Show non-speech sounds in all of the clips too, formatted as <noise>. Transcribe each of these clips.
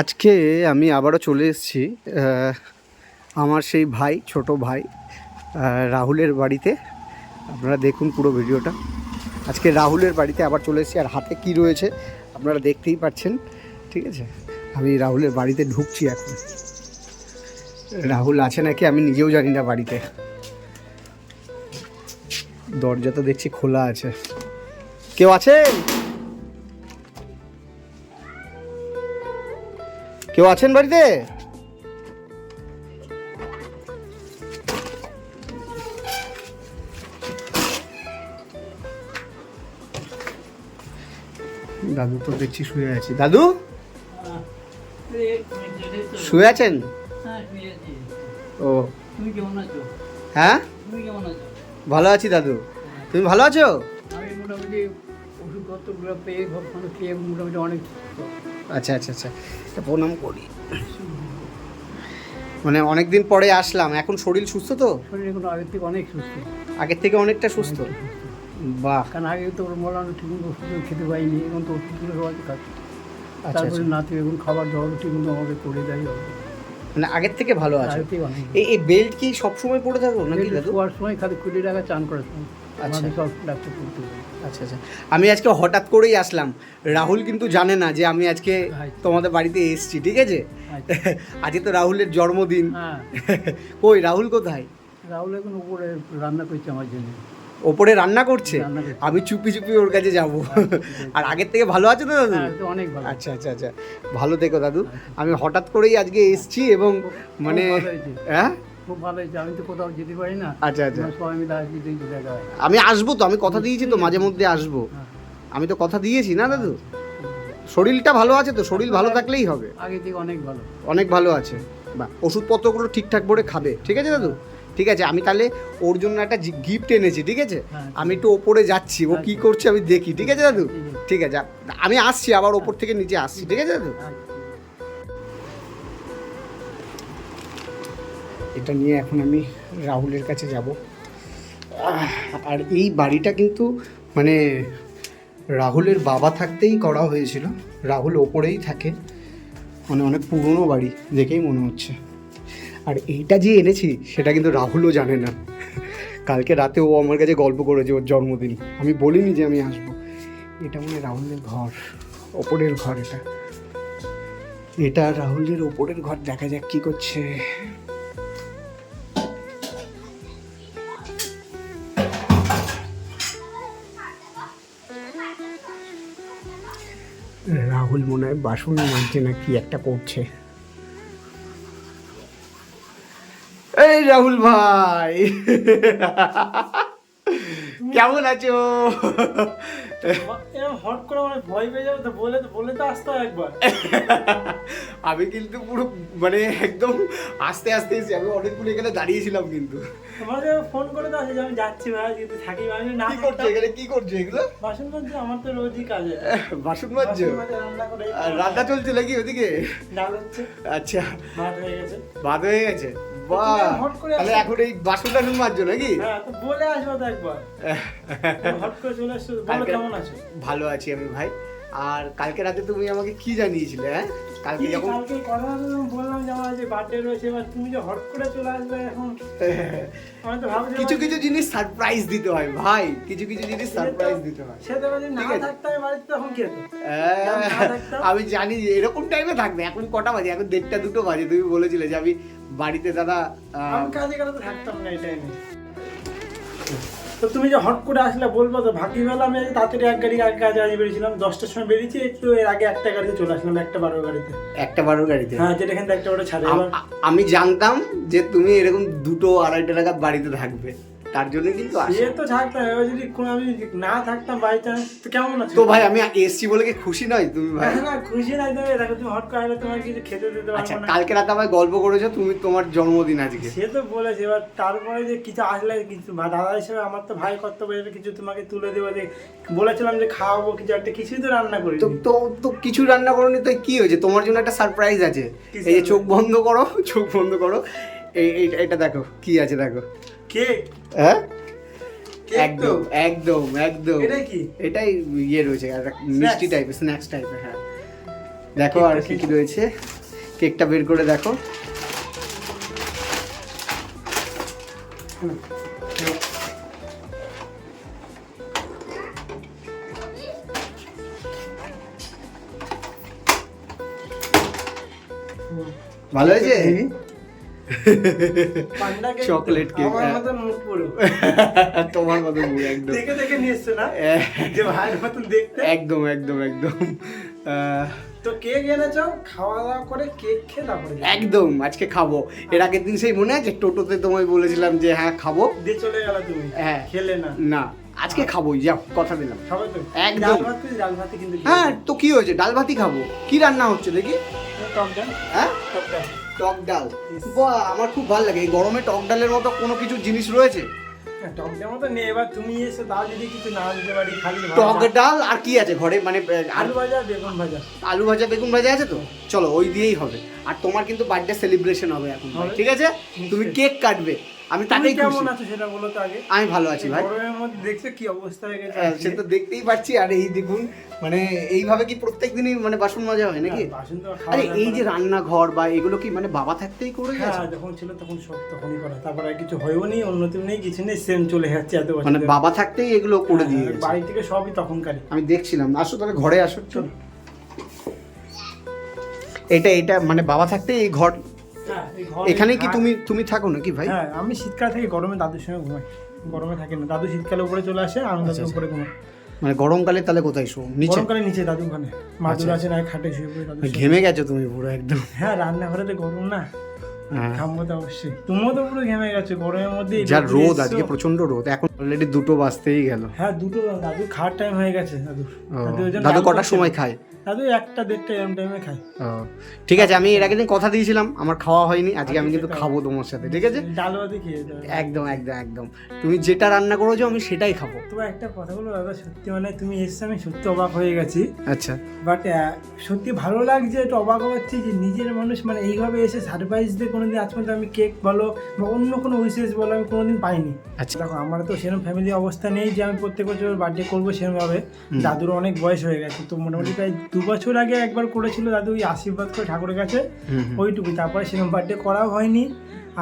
আজকে আমি আবারও চলে এসেছি আমার সেই ভাই, ছোট ভাই রাহুলের বাড়িতে। আপনারা দেখুন পুরো ভিডিওটা। আজকে রাহুলের বাড়িতে আবার চলে এসেছি। আর হাতে কি রয়েছে আপনারা দেখতেই পাচ্ছেন, ঠিক আছে? আমি রাহুলের বাড়িতে ঢুকছি এখন। রাহুল আছে নাকি আমি নিজেও জানি না বাড়িতে। দরজা তো দেখছি খোলা আছে। কেউ আছেন? কেউ আছেন বাড়িতে? দাদু তো দেখছি শুয়ে আছে। দাদু? শুয়ে আছেন? ও। হ্যাঁ? ভালো আছি দাদু। তুমি ভালো আছো? মোটামুটি ওষুধপত্রগুলো পেয়ে মোটামুটি অনেক। আচ্ছা আচ্ছা আচ্ছা। প্রণাম করি। মানে অনেক দিন পরে আসলাম। এখন শরীর সুস্থ তো? শরীর কোনো আগের থেকে অনেক সুস্থ। আগের থেকে অনেকটা সুস্থ? বাহ। কারণ আগে তো ওর মোটামুটি ঠিকমতো ওষুধ খেতে পাইনি। এখন তো ওষুধগুলো সবাই খাচ্ছে আচ্ছা তারপরে আচ্ছা নাতি এখন খাবার দাবার ঠিকমতো আমাকে করে দেয়। মানে আগের থেকে ভালো আছে। এই এই বেল্ট কি সবসময় পরে থাকো নাকি শোয়ার সময় খালি কুড়ি টাকা চান করে আচ্ছা। সব ডাক্তার করতে আচ্ছা আচ্ছা। আমি আজকে হঠাৎ করেই আসলাম। রাহুল কিন্তু জানে না যে আমি আজকে আচ্ছা। তোমাদের বাড়িতে এসেছি ঠিক আছে? আচ্ছা। <laughs> আজকে তো রাহুলের জন্মদিন। হ্যাঁ। <laughs> কই রাহুল কোথায়? রাহুল এখন উপরে রান্না করছে আমার জন্য। ওপরে রান্না করছে আমি চুপি চুপি ওর কাছে যাব। আর আগের থেকে ভালো আছে তো দাদু? হ্যাঁ অনেক ভালো। আচ্ছা আচ্ছা আচ্ছা। ভালো থেকো দাদু। আমি হঠাৎ করেই আজকে এসেছি এবং মানে। হ্যাঁ? খুব ভালো হয়েছে। আমি তো কোথাও যেতে পারি না। আচ্ছা আচ্ছা। সবাই মিলে আসবি দেখা হয়। আমি আসব তো আমি কথা দিয়েছি তো মাঝে মধ্যে আসব। হ্যাঁ। আমি তো কথা দিয়েছি না দাদু? শরীরটা ভালো আছে তো? শরীর ভালো থাকলেই হবে। আগে থেকে অনেক ভালো। অনেক ভালো আছে। বা ওষুধপত্রগুলো ঠিকঠাক করে খাবে। ঠিক আছে দাদু? ঠিক আছে? আমি তাহলে ওর জন্য একটা গিফট এনেছি ঠিক আছে? হ্যাঁ। আমি একটু ওপরে যাচ্ছি ও কি করছে আমি দেখি ঠিক আছে দাদু? ঠিক আছে। আমি আসছি আবার ওপর থেকে নিচে আসছি ঠিক আছে দাদু? এটা নিয়ে এখন আমি রাহুলের কাছে যাব। আর এই বাড়িটা কিন্তু মানে রাহুলের বাবা থাকতেই করা হয়েছিল রাহুল ওপরেই থাকে মানে অনেক পুরনো বাড়ি দেখেই মনে হচ্ছে। আর এইটা যে এনেছি, সেটা কিন্তু রাহুলও জানে না। কালকে রাতে ও আমার কাছে গল্প করেছে ওর জন্মদিন। আমি বলিনি যে আমি আসব। এটা মানে রাহুলের ঘর, ওপরের ঘর এটা। এটা রাহুলের ওপরের ঘর, দেখা যাক কি করছে। রাহুল মনে হয় বাসন মানছে না কি একটা করছে। রাহুল ভাই। কেমন আছো? হট করে মানে ভয় পেয়ে যাবে তো বলে তো বলে তো আসতে একবার। আমি কিন্তু পুরো মানে একদম আস্তে আস্তে এসেছি আমি অনেকগুলো এখানে দাঁড়িয়েছিলাম কিন্তু। তোমাকে ফোন করে তো আসে আমি যাচ্ছি ভাই যদি থাকি আমি না কি করছ এখানে? কি করছ এগুলো? বাসন মাজছে আমার তো রোজই কাজে। বাসন মাজছো রান্না চলছে নাকি ওদিকে? ডাল হচ্ছে। আচ্ছা। ভাত হয়ে গেছে। বাদ হয়ে গেছে? বাহ। তাহলে এখন এই বাসন টাসন মাজছো নাকি? হ্যাঁ বলে আসব তো একবার। <laughs> হট করে চলে আসছো বলো কেমন আছো? ভালো আছি আমি ভাই। আর কালকে রাতে তুমি আমাকে কি জানিয়েছিলে হ্যাঁ? কালকে যখন কালকে কথা বললাম, যে আমার যে বার্থডে রয়েছে এবার তুমি যে হট করে চলে আসবে এখন <laughs> আমি তো ভাবছি কিছু কিছু জিনিস সারপ্রাইজ দিতে হয় ভাই কিছু কিছু জিনিস সারপ্রাইজ দিতে হয়। যদি না থাকতে আমি বাড়িতে তখন কি হতো? আমি জানি যে এরকম টাইমে থাকবে এখন কটা বাজে? এখন দেড়টা দুটো বাজে। তুমি বলেছিলে যে আমি বাড়িতে দাদা কাজে থাকতাম না এই টাইমে তো তুমি যে হট করে আসলে বলব তো ভাগ্যবেলা আমি তাড়াতাড়ি এক গাড়ি আগে কাজে আজ বেরিয়েছিলাম দশটার সময় বেরিয়েছি একটু এর আগে একটা গাড়িতে চলে আসলাম একটা বারো গাড়িতে। একটা বারো গাড়িতে? হ্যাঁ যেটা এখান থেকে একটা বারো ছাড়ে। আমি জানতাম যে তুমি এরকম দুটো আড়াইটা টাকা বাড়িতে থাকবে। তার জন্য কিন্তু আসা। তো থাকতাম এবার যদি কোনো আমি না থাকতাম বাই চান্স তো কেমন আছে? তো ভাই আমি এসছি বলে কি খুশি নয় তুমি ভাই? না খুশি নাই দেবে দেখো তুমি হট করে তোমার কিছু খেতে দিতে আচ্ছা পারব না। কালকে রাতে আমায় গল্প করেছ তুমি তোমার জন্মদিন আজকে। সে তো বলেছে এবার তারপরে যে কিছু আসলে কিছু দাদা হিসেবে আমার তো ভাই কর্তব্য কিছু তোমাকে তুলে দেবো যে বলেছিলাম যে খাওয়াবো কিছু একটা কিছুই তো রান্না করি তো তো তো কিছু রান্না করোনি তো কি হয়েছে? তোমার জন্য একটা সারপ্রাইজ আছে। এই যে চোখ বন্ধ করো চোখ বন্ধ করো। এই- এটা দেখো কি আছে দেখো। কেক? হ্যাঁ? একদম একদম একদম। এটা কি? এটাই ইয়ে রয়েছে একটা মিষ্টি টাইপের স্ন্যাক্স টাইপের হ্যাঁ। দেখো আর কি কি? রয়েছে। কেকটা বের করে দেখো। ভালো হয়েছে? <laughs> পান্ডা কেক আমার হ্যাঁ। মতন মুখ পুরো <laughs> তোমার মতো মুখ একদম। দেখে দেখে নিয়ে এসছো না? <laughs> যে ভাইয়ের মতন দেখতে? একদম একদম একদম। তো কেক এনেছো খাওয়া দাওয়া করে কেক খেয়ে তারপরে একদম আজকে খাব। এর আগের দিন সেই মনে আছে? টোটোতে তোমায় বলেছিলাম যে হ্যাঁ খাব। দিয়ে চলে গেল তুমি? হ্যাঁ। খেলে না? না আজকে খাবোই যাও কথা দিলাম। খাবে তো? একদম। হ্যাঁ তো কি হয়েছে? ডাল ভাতই খাব। কি রান্না হচ্ছে দেখি? হ্যাঁ? টক ডাল। বাহ আমার খুব ভালো লাগে। এই গরমে টক ডালের মতো কোনো কিছু জিনিস রয়েছে? হ্যাঁ, টক ডাল মতো নেই। এবার তুমি এসে দাও যদি কিছু না দিতে পারি খালি টক ডাল আর কি আছে ঘরে? মানে আলু আলু ভাজা বেগুন ভাজা। আলু ভাজা বেগুন ভাজা আছে তো? চলো ওই দিয়েই হবে। আর তোমার কিন্তু বার্থডে সেলিব্রেশন হবে এখন ঠিক আছে? তুমি কেক কাটবে। আমি তাকেই কেমন আছো সেটা বলো তো আগে। আমি ভালো আছি ভাই। গরমের মধ্যে দেখছ কি অবস্থা হয়ে গেছে। সে তো দেখতেই পাচ্ছি আর এই দেখুন মানে এইভাবে কি প্রত্যেক দিনই মানে বাসন মাজা হয় নাকি? আরে এই যে করা- রান্নাঘর বা এগুলো কি মানে বাবা থাকতেই করে গেছে? হ্যাঁ যখন ছিল তখন সব তখনই করা। তারপর আর কিছু হয়েও নি উন্নতি নেই কিছু নেই সেম চলে যাচ্ছে এত মানে বাবা থাকতেই এগুলো করে দিয়ে হ্যাঁ, গেছে। বাড়ি থেকে সবই তখনকারই। আমি দেখছিলাম। আসো তাহলে ঘরে আসো চলো। এটা এটা মানে বাবা থাকতে এই ঘরে এখানে কি তুমি তুমি থাকো নাকি ভাই? হ্যাঁ আমি শীতকাল থেকে গরমে দাদুর সঙ্গে ঘুমাই। গরমে থাকি না। দাদু শীতকালে উপরে চলে আসে আমি আচ্ছা, দাদুর উপরে ঘুমাই। মানে গরমকালে তাহলে কোথায় শো নিচে? গরমকালে নিচে দাদু ওখানে। মাদুর আচ্ছা, আছে না খাটে শুয়ে পড়ে দাদু ঘেমে গেছো তুমি পুরো একদম। হ্যাঁ রান্নাঘরে তো গরম না? হ্যাঁ। ঘামবো তো অবশ্যই। তুমিও তো পুরো ঘেমে গেছো গরমের মধ্যে যা রোদ আজকে প্রচণ্ড রোদ। এখন অলরেডি দুটো বাজতেই গেল। হ্যাঁ দুটো দাদু খাওয়ার টাইম হয়ে গেছে দাদু। দাদু কটার সময় খায়? দাদু একটা দেড়টা এরম টাইমে খায়। ঠিক আছে আমি এর দিন কথা দিয়েছিলাম আমার খাওয়া হয়নি আজকে আমি কিন্তু খাব তোমার সাথে ঠিক আছে? ডাল ভাতে খেয়ে একদম একদম একদম। তুমি যেটা রান্না করেছ আমি সেটাই খাব। তবে একটা কথা বলো দাদা সত্যি মানে তুমি এসছো আমি সত্যি অবাক হয়ে গেছি। আচ্ছা। বাট সত্যি ভালো লাগছে একটু অবাক হচ্ছে যে নিজের মানুষ মানে এইভাবে এসে সারপ্রাইজ দিয়ে কোনোদিন আজ পর্যন্ত আমি কেক বলো বা অন্য কোনো উইসেস বলো আমি কোনোদিন পাইনি। আচ্ছা। দেখো আমার তো সেরকম ফ্যামিলি অবস্থা নেই যে আমি প্রত্যেক বছর বার্থডে করব সেরকমভাবে। দাদুর অনেক বয়স হয়ে গেছে তো মোটামুটি প্রায় দু বছর আগে একবার করেছিল দাদু ওই আশীর্বাদ করে ঠাকুরের কাছে হুম। তারপরে সেরকম বার্থডে করাও হয়নি।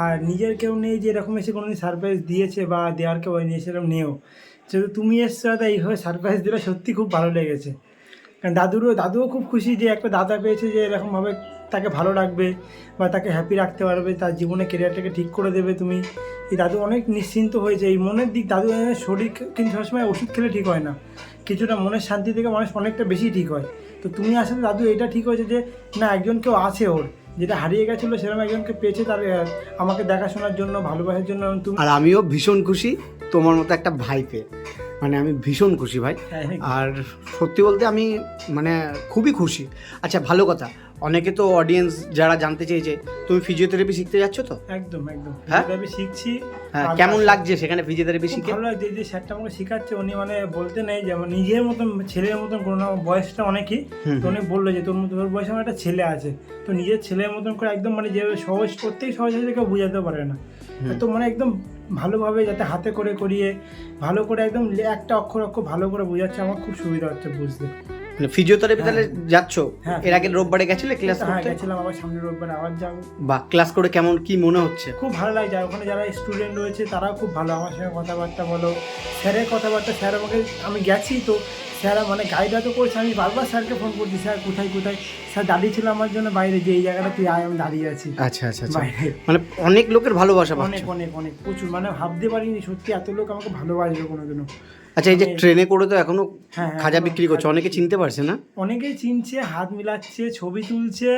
আর নিজের কেউ নেই যে এরকম এসে কোনোদিন সারপ্রাইজ দিয়েছে বা দেওয়ার কেউ হয়নি সেরকম নেও। যেহেতু তুমি এসছো দাদা এইভাবে সারপ্রাইজ দিলে সত্যি খুব ভালো লেগেছে। কারণ দাদুরও দাদুও খুব খুশি যে একটা দাদা পেয়েছে যে এরকমভাবে তাকে ভালো রাখবে বা তাকে হ্যাপি রাখতে পারবে তার জীবনে কেরিয়ারটাকে ঠিক করে দেবে তুমি। এই দাদু অনেক নিশ্চিন্ত হয়েছে। এই মনের দিক দাদু শরীর কিন্তু সবসময় ওষুধ খেলে ঠিক হয় না। কিছুটা মনের শান্তি থেকে মানুষ অনেকটা বেশি ঠিক হয়। তো তুমি আসলে দাদু এটা ঠিক হয়েছে যে না একজন কেউ আছে ওর যেটা হারিয়ে গেছিল সেরকম একজনকে পেয়েছে তার আমাকে দেখাশোনার জন্য ভালোবাসার জন্য। তুমি আর আমিও ভীষণ খুশি তোমার মতো একটা ভাই পেয়ে মানে আমি ভীষণ খুশি ভাই। হ্যাঁ, আর সত্যি বলতে আমি মানে খুবই খুশি। আচ্ছা ভালো কথা। অনেকে তো অডিয়েন্স যারা জানতে চেয়েছে তুমি ফিজিওথেরাপি শিখতে যাচ্ছ তো? একদম একদম। হ্যাঁ? আমি শিখছি হ্যাঁ কেমন লাগছে সেখানে ফিজিওথেরাপি শিখে ভালো লাগছে যে স্যারটা আমাকে শেখাচ্ছে উনি মানে বলতে নেই যে নিজের মতন ছেলের মতন কোনো না বয়সটা অনেকই। তো উনি বলল যে তোর মতো তোর বয়সে আমার একটা ছেলে আছে। তো নিজের ছেলের মতন করে একদম মানে যে সহজ করতেই সহজ হয়েছে কেউ বোঝাতে পারে না। তো মানে একদম ভালোভাবে যাতে হাতে করে করিয়ে ভালো করে একদম একটা অক্ষর অক্ষর ভালো করে বোঝাচ্ছে আমার খুব সুবিধা হচ্ছে বুঝতে। ফিজিওথেরাপি তাহলে যাচ্ছ? হ্যাঁ। এর আগে রোববারে গেছিলে ক্লাস হ্যাঁ করতে? গেছিলাম আবার সামনের রোববার আবার যাব। বা ক্লাস করে কেমন কি মনে হচ্ছে? খুব ভালো লাগছে আর ওখানে যারা স্টুডেন্ট রয়েছে তারাও খুব ভালো আমার সঙ্গে কথাবার্তা বলো। স্যারের কথাবার্তা স্যার আমাকে আমি গেছি তো স্যার মানে গাইডটা তো করছে আমি বারবার স্যারকে ফোন করছি স্যার কোথায় কোথায়? স্যার দাঁড়িয়ে ছিল আমার জন্য বাইরে যে এই জায়গাটা তুই আয় আমি দাঁড়িয়ে আছি। আচ্ছা আচ্ছা আচ্ছা। বাইরে। মানে অনেক লোকের ভালোবাসা অনেক অনেক অনেক প্রচুর মানে ভাবতে পারিনি সত্যি এত লোক আমাকে ভালোবাসবে কোনোদিনও। আচ্ছা এই যে ট্রেনে করে তো এখনও হ্যাঁ, হ্যাঁ, খাজা বিক্রি করছে অনেকে চিনতে পারছে না? অনেকেই চিনছে হাত মিলাচ্ছে ছবি তুলছে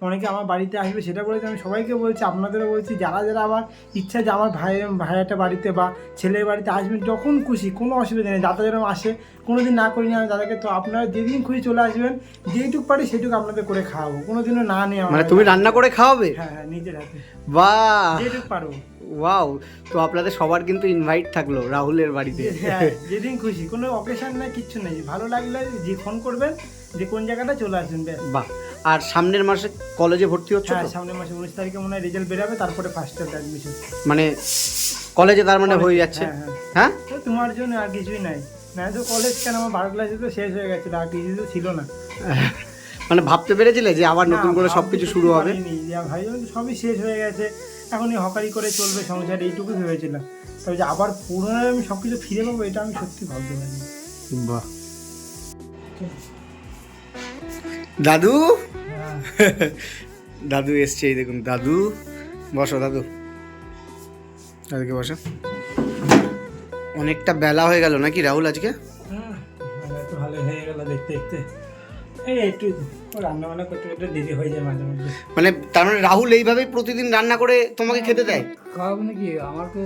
অনেকে আমার বাড়িতে আসবে সেটা বলেছে আমি সবাইকে বলছি আপনাদেরও বলছি যারা যারা আমার ইচ্ছা যে আমার ভাই ভাইয়াটা বাড়িতে বা ছেলের বাড়িতে আসবেন যখন খুশি কোনো অসুবিধা নেই দাদা যেরকম আসে কোনো দিন না করিনি আমি দাদাকে তো আপনারা যেদিন খুশি চলে আসবেন যেইটুক পারি সেটুকু আপনাদের করে খাওয়াবো কোনো দিনও না আমার মানে তুমি রান্না করে খাওয়াবে? হ্যাঁ হ্যাঁ নিজের হাতে। বাহ! যেটুক পারব ওয়াও! তো আপনাদের সবার কিন্তু ইনভাইট থাকল রাহুলের বাড়িতে। হ্যাঁ, যেদিন খুশি কোনো অকেশন নাই কিচ্ছু নেই। ভালো লাগলে যে ফোন করবেন যে কোন জায়গাটা চলে আসবেন বাহ! আর সামনের মাসে কলেজে ভর্তি হচ্ছে হ্যাঁ সামনের মাসে উনিশ তারিখে মনে হয় রেজাল্ট বেরাবে তারপরে ফার্স্ট ইয়ার অ্যাডমিশন মানে কলেজে তার মানে হয়ে যাচ্ছে। হ্যাঁ হ্যাঁ। হ্যাঁ? তো তোমার জন্য আর কিছুই নাই। না তো কলেজ কেন? আমার বারো ক্লাসে তো শেষ হয়ে গেছিল আর কিছু তো ছিল না। <laughs> মানে ভাবতে পেরেছিলে যে আবার নতুন করে সব কিছু শুরু হবে? ভাই সবই শেষ হয়ে গেছে। এখন এই হকারি করে চলবে সংসার এইটুকু ভেবেছিলাম। তবে যে আবার পুনরায় আমি সব কিছু ফিরে পাবো এটা আমি সত্যি ভাবতে পারিনি। বাহ। দাদু? দাদু এসছে এই দেখুন দাদু। বসো দাদু। দাদুকে বসো। অনেকটা বেলা হয়ে গেল নাকি রাহুল আজকে? হ্যাঁ, মানে ভালো হয়ে গেল দেখতে দেখতে। এই একটু রান্না বান্না করতে করতে দেরি হয়ে যায় মাঝে মানে তার মানে রাহুল এইভাবেই প্রতিদিন রান্না করে তোমাকে খেতে দেয়? খাওয়াবো নাকি আমাকে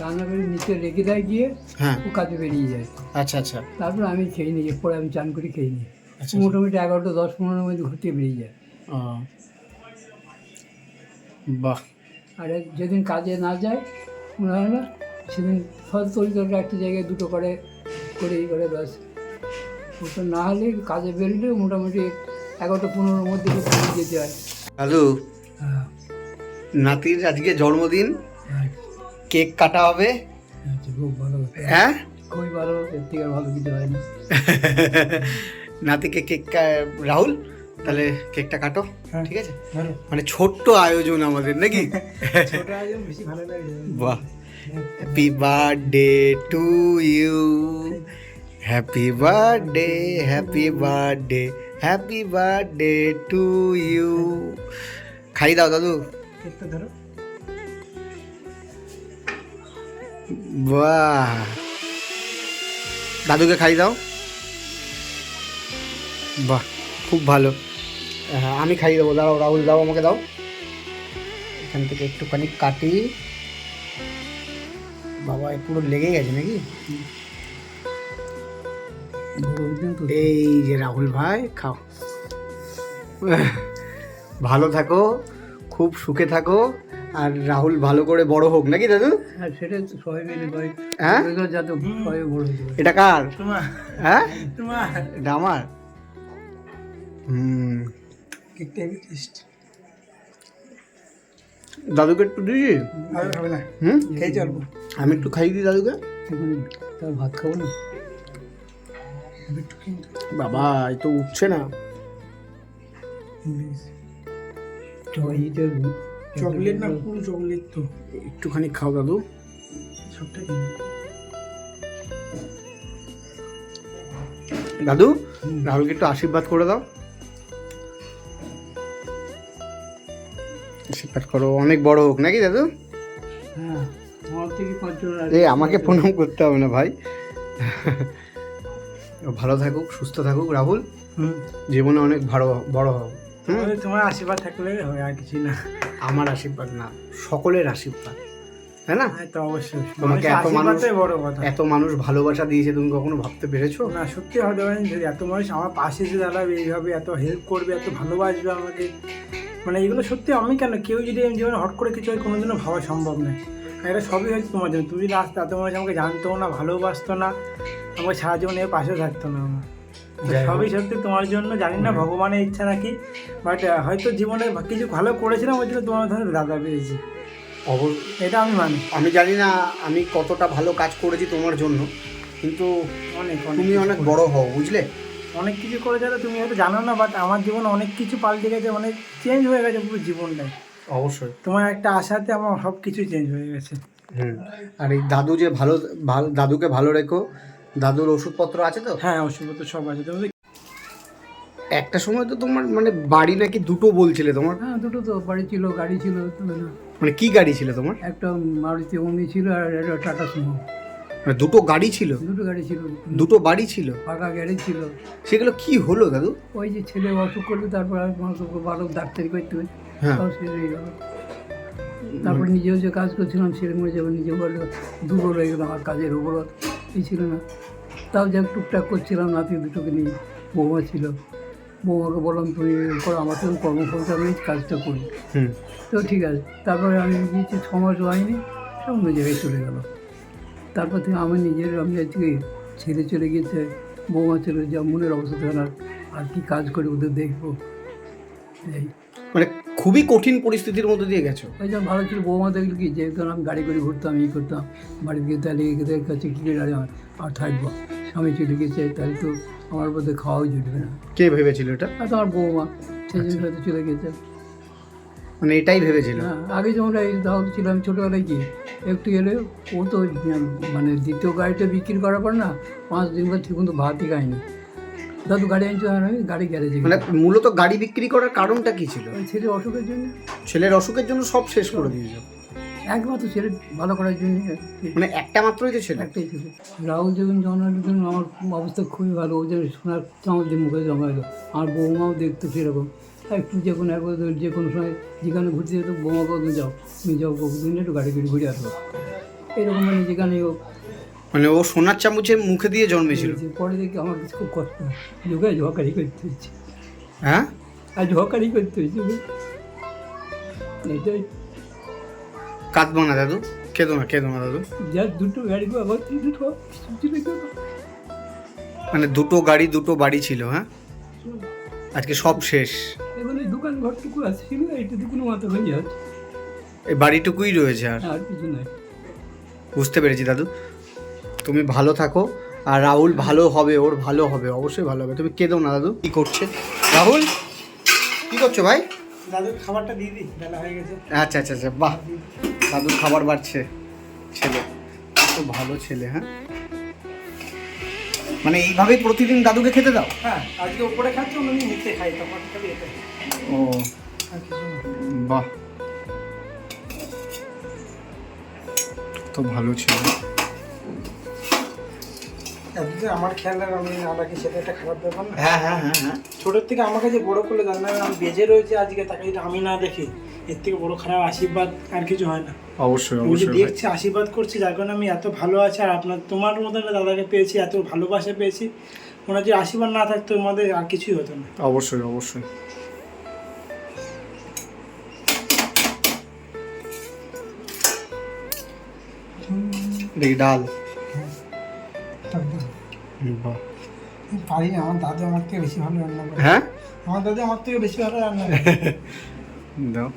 রান্না করে নিচে রেখে দেয় গিয়ে হ্যাঁ। ও কাজে বেরিয়ে যায়। আচ্ছা আচ্ছা। তারপর আমি খেয়ে নিই এরপরে আমি চান করে খেয়ে নিই। মোটামুটি এগারোটা দশ পনেরোর মধ্যে ঘুরতে বেরিয়ে যায়। বাহ। আর যেদিন কাজে না যায় মনে হয় না সেদিন ফল তরি একটা জায়গায় দুটো করে করে এই করে ব্যাস। ওটা না হলে কাজে বেরোলে মোটামুটি এগারোটা পনেরোর মধ্যে যেতে হয়। দাদু হ্যাঁ। নাতির আজকে জন্মদিন। হ্যাঁ, কেক কাটা হবে। আচ্ছা, খুব ভালো হ্যাঁ? খুবই ভালো এর থেকে আর ভালো কিছু হয় না <laughs> নাতিকে কেক রাহুল তাহলে কেকটা কাটো হ্যাঁ। ঠিক আছে? মানে ছোট্ট আয়োজন আমাদের নাকি? <laughs> বাহ। Happy birthday to you happy birthday happy birthday happy birthday to you খাই দাও দাদু। কেকটা ধরো। বাহ। দাদুকে খাই দাও। বাহ খুব ভালো। হ্যাঁ আমি খাই দেবো দাও রাহুল দাও আমাকে দাও। এখান থেকে একটুখানি কাটি। বাবা পুরো লেগে গেছে নাকি? এই যে রাহুল ভাই খাও। ভালো থাকো খুব সুখে থাকো আর রাহুল ভালো করে বড় হোক নাকি দাদু? হ্যাঁ হ্যাঁ? এটা কার? তোমার। হ্যাঁ? তোমার। এটা আমার? কেকটা হেভি টেস্ট। দাদুকে একটু দিয়েছি হুম? খেয়ে চলবো আমি একটু খাইয়ে দিই দাদুকে। তার ভাত খাব না? বাবা এই তো উঠছে না। চকলেট চকলেট না পুরো চকলেট তো? একটুখানি খাও দাদু। সবটা দাদু রাহুলকে একটু আশীর্বাদ করে দাও। আশীর্বাদ করো অনেক বড় হোক নাকি দাদু? হ্যাঁ এ আমাকে প্রণাম করতে হবে না ভাই। ভালো থাকুক সুস্থ থাকুক রাহুল। জীবনে অনেক ভালো বড় হও। তোমার- আশীর্বাদ থাকলে হয় আর কিছু না। আমার আশীর্বাদ না সকলের আশীর্বাদ তাই না? হ্যাঁ তো অবশ্যই। তোমাকে এত মানুষ- বড় কথা। এত মানুষ ভালোবাসা দিয়েছে তুমি কখনো ভাবতে পেরেছ? না সত্যি হতে পারেন যদি এত মানুষ আমার পাশে এসে দাঁড়াবে এইভাবে এত হেল্প করবে এত ভালোবাসবে আমাকে মানে এগুলো সত্যি আমি কেন? কেউ যদি আমি জীবনে হট করে কিছু হয় কোনো কোনোদিনও ভাবা সম্ভব নয়। এটা সবই হচ্ছে তোমার জন্য। তুমি যদি আসতে এত মানুষ আমাকে জানতো না ভালোবাসতো না আমাকে সারা জীবন এর পাশে থাকতো না আমার। সবই সত্যি তোমার জন্য জানি না ভগবানের ইচ্ছা নাকি বাট হয়তো জীবনে কিছু ভালো করেছিলাম ওই জন্য তোমার ধরে দাদা পেয়েছি। এটা আমি মানি। আমি জানি না আমি কতটা ভালো কাজ করেছি তোমার জন্য কিন্তু অনেক তুমি অনেক বড় হও বুঝলে? অনেক কিছু করে যারা তুমি হয়তো জানো না বাট আমার জীবনে অনেক কিছু পাল্টে গেছে অনেক চেঞ্জ হয়ে গেছে পুরো জীবনটাই। অবশ্যই। তোমার একটা আশাতে আমার সব কিছু চেঞ্জ হয়ে গেছে। হুম। আর এই দাদু যে ভালো ভালো দাদুকে ভালো রেখো দাদুর ওষুধপত্র আছে তো? হ্যাঁ ওষুধপত্র সব আছে। তুমি একটা সময় তো তোমার মানে বাড়ি নাকি দুটো বলছিলে তোমার? হ্যাঁ দুটো তো বাড়ি ছিল গাড়ি ছিল না। মানে কি গাড়ি ছিল তোমার? একটা মারুতি অমনি ছিল আর একটা টাটা সুমো। মানে দুটো গাড়ি ছিল? দুটো গাড়ি ছিল। দুটো বাড়ি ছিল? ফাঁকা গ্যারেজ ছিল। সেগুলো কি হলো দাদু? ওই যে ছেলে অসুখ করল তারপর আর ডাক্তারি করতে হবে হ্যাঁ। তাও শেষ হয়ে গেল। তারপর নিজেও যে কাজ করছিলাম সেরকম হয়ে যাবে নিজে বলল দুর্বল হয়ে গেলো আমার কাজের উপর এই ছিল না। তাও যাক টুকটাক করছিলাম নাতি দুটোকে নিয়ে। বৌমা ছিল। বৌমাকে বললাম তুমি করো আমার তো কর্মফলটা আমি কাজটা করি। হুম। তো ঠিক আছে। তারপরে আমি গিয়েছি ছ মাস হয়নি সব অন্য জায়গায় চলে গেল তারপর থেকে আমি নিজের আমি আজকে ছেড়ে চলে গিয়েছে বৌমা চলে যা মনের অবস্থা তখন আর আর কি কাজ করে ওদের দেখব? এই। মানে খুবই কঠিন পরিস্থিতির মধ্যে দিয়ে গেছো? ওই জন্য ভালো ছিল বৌমা দেখল কি যেহেতু আমি গাড়ি করে ঘুরতাম ই করতাম বাড়িতে গিয়ে তাহলে এদের কাছে কী করে আর আর থাকব। স্বামী চলে গেছে তাহলে তো আমার মধ্যে খাওয়াও জুটবে না। কে ভেবেছিল এটা? আর তো আমার বৌমা সেই জন্য হয়তো চলে গেছে। মানে এটাই ভেবেছিল। আগে যেমন এই দাও ছিলাম ছোটোবেলায় কি একটু এলে ও তো মানে দ্বিতীয় গাড়িটা বিক্রি করার পর না পাঁচ দিন পর ঠিক মতো ভাতই খায়নি দাদু গাড়ি আনছে গাড়ি গ্যারেজে মানে মূলত গাড়ি বিক্রি করার কারণটা কি ছিল? ছেলের অসুখের জন্য। ছেলের অসুখের জন্য সব শেষ করে দিয়েছে। একমাত্র ছেলে ভালো করার জন্য। মানে একটা মাত্রই তো ছিল। একটাই ছিল। রাহুল যখন জন্মানোর জন্য আমার অবস্থা খুবই ভালো ও যে সোনার চামচ দিয়ে মুখে জমাইলো আর বৌমাও দেখতো সেরকম। একটু যে কোনো একবার যে কোনো সময় যেখানে ঘুরতে যেত বৌমা কত যাও তুমি যাও কতদিন একটু গাড়ি গাড়ি ঘুরে আসব এরকম মানে যেখানে ও মানে ও সোনার চামচের মুখে দিয়ে জন্মেছিল। পরে দেখি আমার কাছে খুব কষ্ট হয়। যোগে ঝকারি করতে হচ্ছে হ্যাঁ? আর ঝকারি করতে হচ্ছে এটাই কাঁদবো না দাদু কেঁদো না কেঁদো না দাদু। যার দুটো গাড়ি আবার দুটো মানে দুটো গাড়ি দুটো বাড়ি ছিল হ্যাঁ? আজকে সব শেষ। এবার ওই দোকান ঘরটুকু আছে ছিল এইটুকুনো মাথা হয়ে যাচ্ছে এই বাড়িটুকুই রয়েছে আর। আর কিছু নাই। বুঝতে পেরেছি দাদু। তুমি ভালো থাকো আর রাহুল ভালো হবে ওর ভালো হবে অবশ্যই ভালো হবে। তুমি কেঁদো না দাদু কি করছে? রাহুল কি করছ ভাই? দাদুর খাবারটা দিয়ে দিই বেলা হয়ে গেছে। আচ্ছা আচ্ছা আচ্ছা বাহ। দাদুর খাবার বাড়ছে ছেলে। খুব ভালো ছেলে হ্যাঁ? মানে এইভাবেই প্রতিদিন দাদুকে খেতে দাও? হ্যাঁ আজকে উপরে খাচ্ছি দিন নিচে খাই তখন খাবি এটা ও। আর বাহ। তো ভালো ছিল। আমার খেয়াল রাখ আমি না রাখি সেটা একটা খারাপ ব্যাপার না। হ্যাঁ হ্যাঁ হ্যাঁ হ্যাঁ। ছোটোর থেকে আমাকে যে বড় করলে জানা আমি বেজে রয়েছে আজকে তাকে যদি আমি না দেখি এর থেকে বড় খারাপ আশীর্বাদ আর কিছু হয় না। অবশ্যই অবশ্যই। দেখছি আশীর্বাদ করছি যার কারণে আমি এত ভালো আছি আর আপনার তোমার মতো একটা দাদাকে পেয়েছি এত ভালোবাসা পেয়েছি। ওনার যে আশীর্বাদ না থাকতো আমাদের আর কিছুই হতো না। অবশ্যই অবশ্যই। দেখি ডাল। পারি না আমার দাদু আমার থেকে বেশি ভালো রান্না করে। হ্যাঁ? আমার দাদু আমার থেকে বেশি ভালো রান্না করে। <laughs> দাও।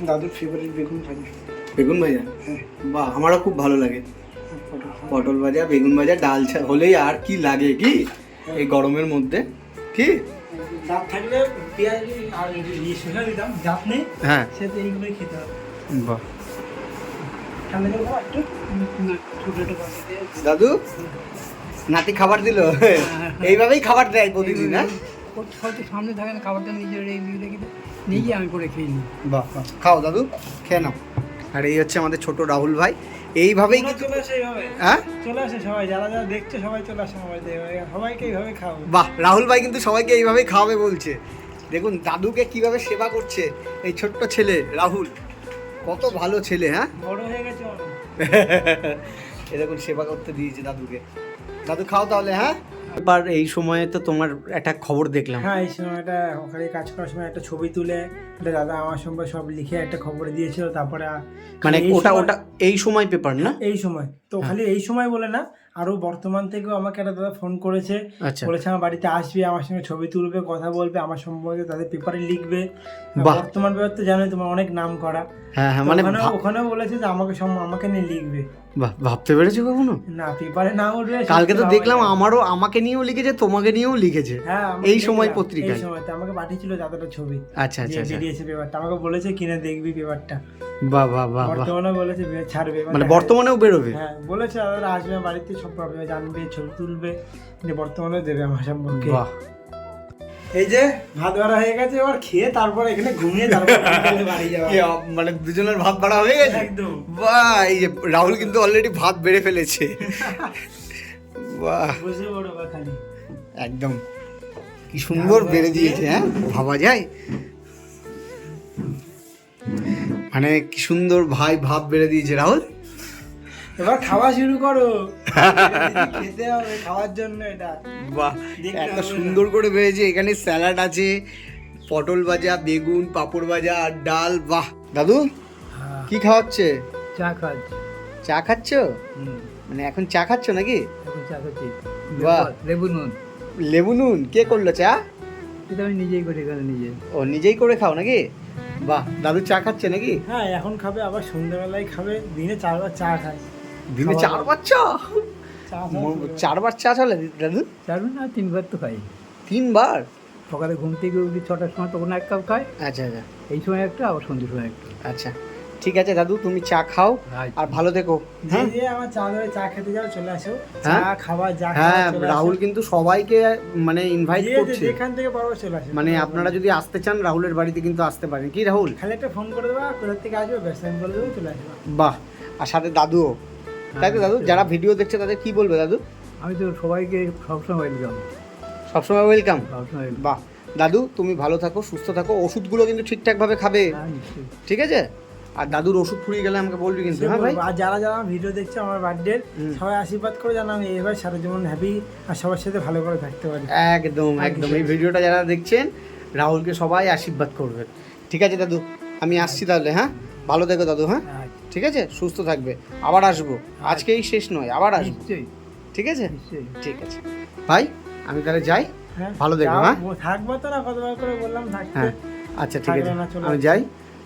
দাদুর ফেভারিট বেগুন ভাজি। বেগুন ভাজা? বাহ আমারও খুব ভালো লাগে। পটল ভাজা। বেগুন ভাজা ডাল হলেই আর কি লাগে কি? এই গরমের মধ্যে কি? দাঁত থাকলে পেঁয়াজ আর ইয়ে শসা দিতাম দাঁত নেই হ্যাঁ। এইগুলোই খেতে হবে। বাহ। দাদু নাতি খাবার দিল? এইভাবেই খাবার দেয় প্রতিদিন হ্যাঁ? হয়তো সামনে থাকে না খাবারটা নিজের রেখে দেয়। নিজে আমি করে খেয়ে নিই। বাহ বাহ। খাও দাদু খেয়ে নাও। আর এই হচ্ছে আমাদের ছোট রাহুল ভাই। এইভাবেই চলে আসে হ্যাঁ? চলে আসে সবাই যারা যারা দেখছে সবাই চলে আসে সবাইকে এইভাবে খাও। বাহ রাহুল ভাই কিন্তু সবাইকে এইভাবেই খাওয়াবে বলছে। দেখুন দাদুকে কীভাবে সেবা করছে এই ছোট্ট ছেলে রাহুল। কত ভালো ছেলে হ্যাঁ? বড় হয়ে গেছে অনেক। <laughs> এ দেখুন সেবা করতে দিয়েছে দাদুকে। দাদু খাও তাহলে হ্যাঁ? এবার এই সময়ে তো তোমার একটা খবর দেখলাম। হ্যাঁ এই সময়টা ওখানে কাজ করার সময় একটা ছবি তুলে দাদা আমার সব লিখে একটা খবর দিয়েছিল তারপরে মানে ওটা ওটা এই সময় পেপার না? এই সময়। তো খালি এই সময় বলে না আরও বর্তমান থেকেও আমাকে একটা দাদা ফোন করেছে আচ্ছা। বলেছে আমার বাড়িতে আসবে আমার সঙ্গে ছবি তুলবে কথা বলবে আমার সম্পর্কে তাদের পেপারে লিখবে। বর্তমান ব্যাপার তো জানোই তোমার অনেক নাম করা। হ্যাঁ হ্যাঁ মানে ওখানেও বলেছে যে আমাকে আমাকে নিয়ে লিখবে। ভাবতে পেরেছ কখনো? না পেপারে না উঠবে কালকে তো দেখলাম আমারও আমাকে নিয়েও লিখেছে তোমাকে নিয়েও লিখেছে। হ্যাঁ এই সময় পত্রিকায়। এই সময় আমাকে পাঠিয়েছিল দাদাটা ছবি। আচ্ছা আচ্ছা। আচ্ছা পেপারটা আমাকে বলেছে কিনে দেখবি পেপারটা। বাহ বাহ বর্তমানে বলেছে ছাড়বে। মানে বর্তমানেও বেরোবে? হ্যাঁ বলেছে দাদারা আসবে বাড়িতে সব প্রবলেম জানবে ছবি তুলবে কিন্তু বর্তমানে দেবে আমার সম্পর্কে বাহ। এই যে ভাত বাড়া হয়ে গেছে এবার খেয়ে তারপর এখানে ঘুমিয়ে তারপর বাড়ি যাওয়া। মানে দুজনের ভাত বাড়া হয়ে গেছে? একদম। বাহ এই যে রাহুল কিন্তু অলরেডি ভাত বেড়ে ফেলেছে। বাহ। বসে পড়ো বা খালি একদম। কি সুন্দর বেড়ে দিয়েছে হ্যাঁ? ভাবা যায়। মানে কি সুন্দর ভাই ভাব বেড়ে দিয়েছে রাহুল। এবার খাওয়া শুরু করো। খেতে হবে খাওয়ার জন্য এটা। বাহ এত সুন্দর করে বেড়েছে এখানে স্যালাড আছে পটল ভাজা বেগুন পাঁপড় ভাজা আর ডাল বাহ। দাদু কি খাওয়াচ্ছে? চা খাচ্ছি চা খাচ্ছ? মানে এখন চা খাচ্ছ নাকি? এখন চা খাচ্ছি। বাহ। লেবু নুন। লেবু নুন কে করল চা? এটা আমি নিজেই করে নিজে। ও নিজেই করে খাও নাকি? বাহ দাদু চা খাচ্ছে নাকি? হ্যাঁ এখন খাবে আবার সন্ধ্যাবেলায় খাবে দিনে চারবার চা খায়। দিনে খাওয়া চার দাওয়া। বাচ্চা চা। চারবার চা চলে দাদু? চারবার না তিনবার তো খাই। তিনবার? সকালে ঘুম থেকে উঠি ছটার সময় তখন এক কাপ খায়। আচ্ছা আচ্ছা। এই সময় একটা আবার সন্ধ্যের সময় একটা। আচ্ছা। ঠিক আছে দাদু তুমি চা খাও। আর ভালো থেকো যে হ্যাঁ আমার চা ধরে চা খেতে যাও চলে আসো। চা হ্যাঁ? যা হ্যাঁ। রাহুল কিন্তু সবাইকে মানে ইনভাইট করছে। থেকে পারব চলে আসো। মানে আপনারা যদি আসতে চান রাহুলের বাড়িতে কিন্তু আসতে পারেন। কি রাহুল? খালি একটা ফোন করে দেবা কোথা থেকে আসবে ব্যস্ত আমি বলে দেবো চলে আসবে। বাহ আর সাথে দাদুও। তাই তো দাদু যারা ভিডিও দেখছে তাদের কি বলবে দাদু? আমি তো সবাইকে সবসময় ওয়েলকাম সবসময় ওয়েলকাম সবসময় বাহ দাদু তুমি ভালো থাকো সুস্থ থাকো। ওষুধগুলো কিন্তু ঠিকঠাকভাবে খাবে। হ্যাঁ ঠিক আছে? আর দাদুর ওষুধ ফুরিয়ে গেলে আমাকে বলবি কিন্তু হ্যাঁ ভাই? আর যারা যারা ভিডিও দেখছে আমার বার্থডে সবাই আশীর্বাদ করে যেন আমি এবার সারা জীবন হ্যাপি আর সবার সাথে ভালো করে থাকতে পারি। একদম একদম। এই ভিডিওটা যারা দেখছেন রাহুলকে সবাই আশীর্বাদ করবেন ঠিক আছে দাদু আমি আসছি তাহলে হ্যাঁ? ভালো থেকো দাদু হ্যাঁ? হ্যাঁ ঠিক আছে? সুস্থ থাকবে। আবার আসব। আজকেই শেষ নয় আবার আসব। ঠিক আছে? ঠিক আছে। ভাই আমি তাহলে যাই। হ্যাঁ ভালো দেখো, হ্যাঁ? থাকব তো না কতবার করে বললাম থাকতে হ্যাঁ। আচ্ছা ঠিক আছে। আমি যাই।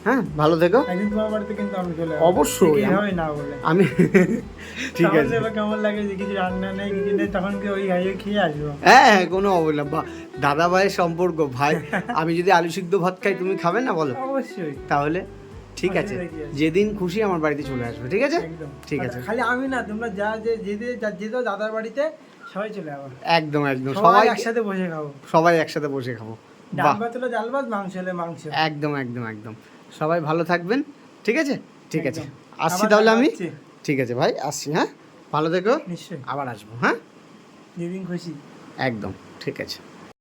হ্যাঁ ভালো থেকো। একদিন তোমার বাড়িতে কিন্তু আমি চলে অবশ্যই, ঠিকই না বলে। আমি ঠিক আছে। কেমন লাগে যে কিছু রান্না নেই কিছু নেই তখন কি ওই খাইয়ে খেয়ে আসব? হ্যাঁ হ্যাঁ কোনো অবহেলা বা দাদা ভাইয়ের সম্পর্ক ভাই <laughs> আমি যদি আলু সিদ্ধ ভাত খাই তুমি খাবে না বলো? অবশ্যই। তাহলে ঠিক আছে? যেদিন খুশি আমার বাড়িতে চলে আসবে ঠিক আছে? ঠিক আছে। খালি আমি না তোমরা যা যে যেতে যেতে দাদার বাড়িতে সবাই চলে যাব। একদম একদম। সবাই সবাই একসাথে বসে খাব। সবাই একসাথে বসে খাব। ডাল ভাত হলে ডাল ভাত মাংস হলে মাংস। একদম একদম একদম। সবাই ভালো থাকবেন ঠিক আছে? ঠিক আছে। আসছি তাহলে আমি? ঠিক আছে ভাই আসছি হ্যাঁ? ভালো থেকো। নিশ্চয়ই। আবার আসব হ্যাঁ? খুশি। একদম ঠিক আছে।